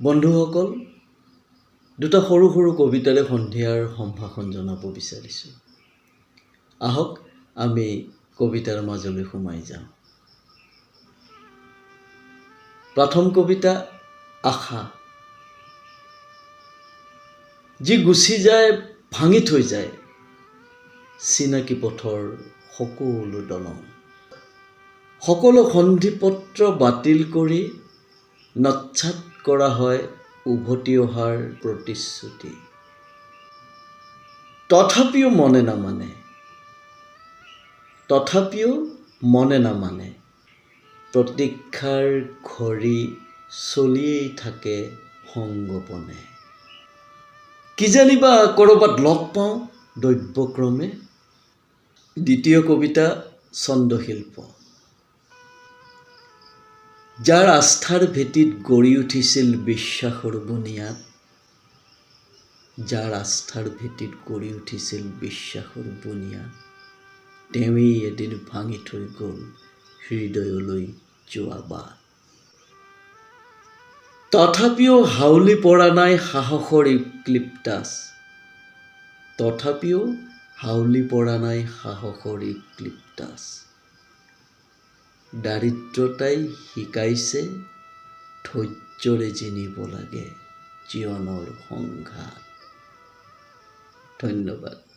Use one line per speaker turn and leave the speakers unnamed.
বন্ধুসকল দুটা সৰু সৰু কবিতাৰে সন্ধিয়াৰ সম্ভাষণ জনাব বিচাৰিছোঁ। আহক আমি কবিতাৰ মাজলৈ সোমাই যাওঁ। প্ৰথম কবিতা আশা। যি গুচি যায় ভাঙি থৈ যায়। চিনাকি পথৰ সকলো দলং। সকলো সন্ধিপত্ৰ বাতিল কৰি নচ্ছাত কৰা হয় উভতি অহাৰ প্ৰতিশ্ৰুতি তথাপিও মনে নামানে তথাপিও মনে নামানে প্ৰতীক্ষাৰ ঘড়ী চলিয়েই থাকে সংগোপনে। কিজানিবা ক'ৰবাত লগ পাওঁ দৈব্যক্ৰমে। দ্বিতীয় কবিতা ছন্দশিল্প। যাৰ আস্থাৰ ভেটিত গঢ়ি উঠিছিল বিশ্বাসৰ বুনিয়াদ, যাৰ আস্থাৰ ভেটিত গঢ়ি উঠিছিল বিশ্বাসৰ বুনিয়াদ, তেওঁৱেই এদিন ভাঙি থৈ গ'ল হৃদয়লৈ যোৱা বাট। তথাপিও হাউলি পৰা নাই সাহসৰ ইক্লিপ্তাছ তথাপিও হাউলি পৰা নাই সাহসৰ ইউক্লিপ্টাছ দাৰিদ্ৰতাই শিকাইছে ধৈৰ্যৰে জিনিব লাগে জীৱনৰ সংঘাত। ধন্যবাদ।